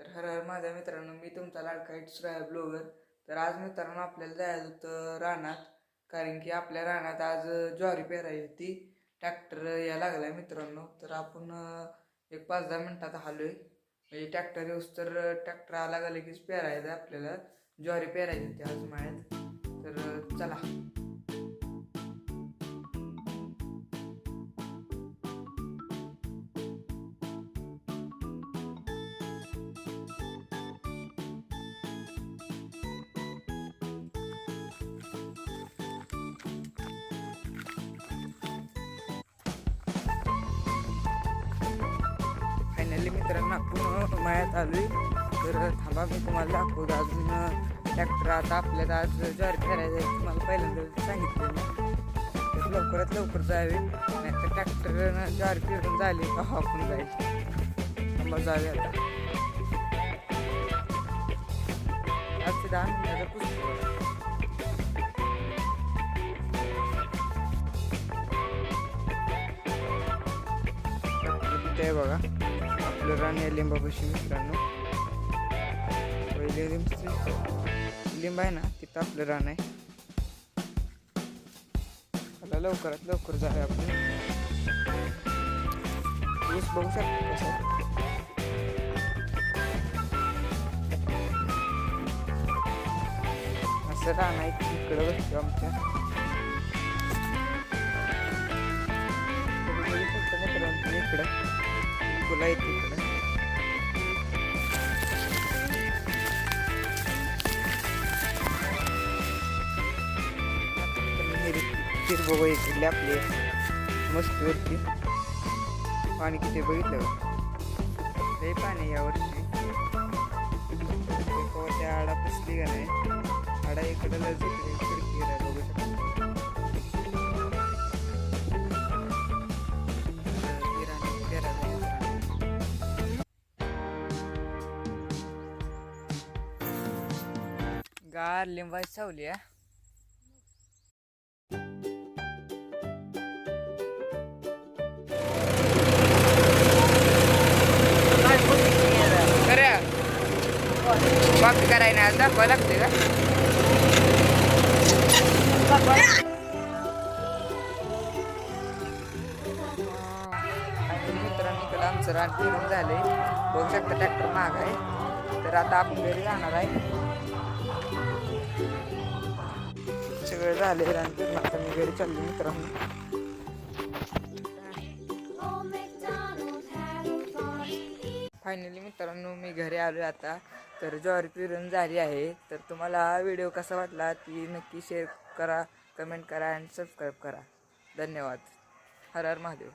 तर हर हर माझ्या मित्रांनो मी तुमचा लाडका दुसरा ब्लॉगर. तर आज मित्रांनो आपल्याला जायचं होतं रानात कारण की आपल्या रानात आज ज्वारी पेरायची होती. ट्रॅक्टर या लागलाय मित्रांनो. तर आपण एक पाच दहा मिनटात आलोय. म्हणजे ट्रॅक्टर येऊस तर ट्रॅक्टर आला गेलं कीच पेरायचं आहे आपल्याला. ज्वारी पेरायची होती आज माळ्यात. तर चला. फायनली मित्रांनो. आपण मळ्यात आलोय. तर थांबा मी तुम्हाला दाखवतो अजून ट्रॅक्टर आता आपल्याला आज ज्वारी फिरायचं आहे. तुम्हाला पहिल्यांदा सांगितलं तर लवकरात लवकर जावे. नाही तर ट्रॅक्टर ज्वारी फिरून झाले का आपण जायचे थांबा जावे आता. आज दहा पुस्तक आहे बघा. आपलं रान आहे लिंबापाशी मित्रांनो पहिले लिंब लिंब आहे ना तिथं आपलं रान आहे मला लवकरात लवकर जाऊया आपण ऊस बघू शकतो कसं असं रान आहे तिकडं बसतो आमच्या इकडं तुला येते फिर बघू इकडले आपले. मस्त वरती. पाणी किती बघितलं लय पाणी यावर्षी त्या आडा पुसली का नाही? आडा इकडला जिकडे इकडे खिडकी बघू शकतो. गार लिंबाची सावली आहे करायला नाही आज लागते का? आणि इकडं आमचं रान फिरून आहे बघू शकता ट्रॅक्टर महाग आहे. तर आता आपण घरी जाणार आहे. सगळं झाले रान फिरून. आता मी घरी चाललो मित्रांनो. फायनली मित्रांनो मी घरी आलो आता. तर ज्वारी रन झाली आहे. तर तुम्हाला हा व्हिडिओ कसा वाटला ती नक्की शेअर करा कमेंट करा आणि सबस्क्राईब करा. धन्यवाद. हर हर महादेव.